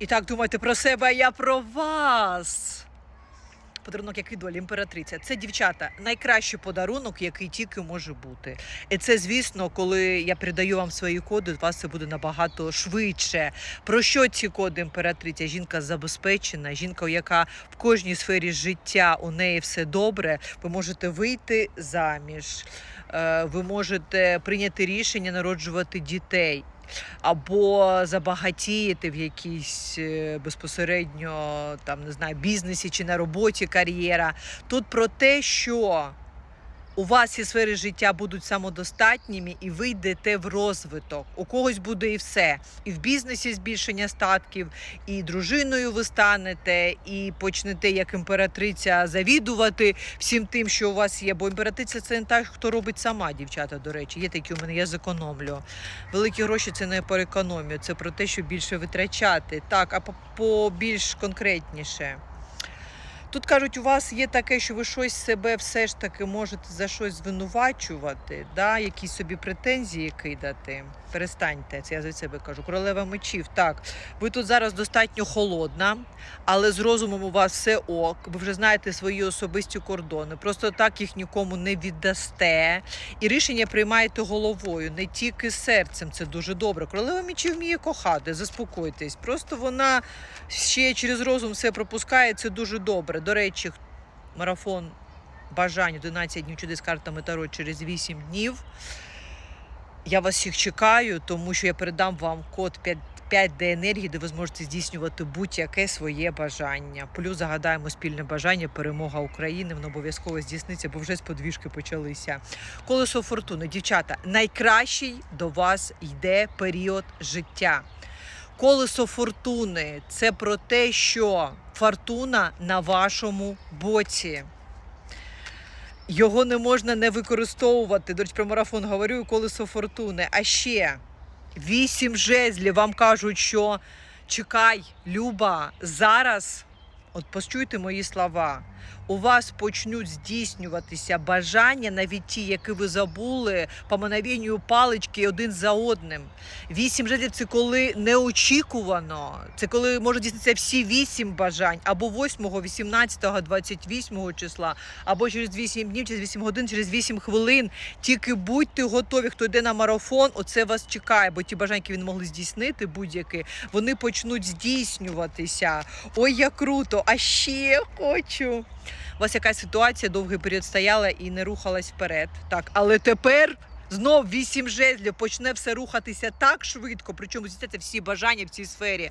І так думайте про себе, а я про вас. Подарунок, який долі, імператриця. Це дівчата, найкращий подарунок, який тільки може бути. І це, звісно, коли я передаю вам свої коди, у вас це буде набагато швидше. Про що ці коди імператриця? Жінка забезпечена, жінка, яка в кожній сфері життя у неї все добре. Ви можете вийти заміж, е, ви можете прийняти рішення народжувати дітей або забагатіти в якійсь е, безпосередньо там не знаю бізнесі чи на роботі кар'єра. Тут про те, що у вас ці сфери життя будуть самодостатніми, і ви йдете в розвиток. У когось буде і все. І в бізнесі збільшення статків, і дружиною ви станете, і почнете як імператриця завідувати всім тим, що у вас є. Бо імператриця це не так, хто робить сама, дівчата. До речі, є такі у мене, я зекономлю. Великі гроші це не про економію, це про те, щоб більше витрачати. Так, а по більш конкретніше. Тут кажуть, у вас є таке, що ви щось себе все ж таки можете за щось звинувачувати, да? якісь собі претензії кидати. Перестаньте, це я за себе кажу. Королева мечів. Так, ви тут зараз достатньо холодна, але з розумом у вас все ок. Ви вже знаєте свої особисті кордони. Просто так їх нікому не віддасте. І рішення приймаєте головою, не тільки серцем. Це дуже добре. Королева мечів вміє кохати, заспокойтесь. Просто вона ще через розум все пропускає. Це дуже добре. До речі, марафон бажань 11 днів чудес картами Таро через 8 днів. Я вас всіх чекаю, тому що я передам вам код 5 5D енергії, де ви зможете здійснювати будь-яке своє бажання. Плюс загадаємо спільне бажання, перемога України. Воно обов'язково здійсниться, бо вже сподвіжки почалися. Колесо фортуни, дівчата, найкращий до вас йде період життя. Колесо фортуни це про те, що фортуна на вашому боці. Його не можна не використовувати. До речі, про марафон говорю колесо фортуни. А ще вісім жезлів вам кажуть, що чекай, Люба, зараз, от почуйте мої слова, у вас почнуть здійснюватися бажання, навіть ті, які ви забули, по мановенню палички один за одним. Вісім жезлів це коли неочікувано. Це коли можуть здійснитися всі вісім бажань, або 8, 18, 28 числа, або через 8 днів, через 8 годин, через 8 хвилин. Тільки будьте готові, хто йде на марафон, оце вас чекає, бо ті бажання, які він могли здійснити, будь-які, вони почнуть здійснюватися. Ой, як круто! А ще хочу. У вас якась ситуація довгий період стояла і не рухалась вперед. Так, але тепер. Знов вісім жезлів почне все рухатися так швидко, причому здійсниться всі бажання в цій сфері.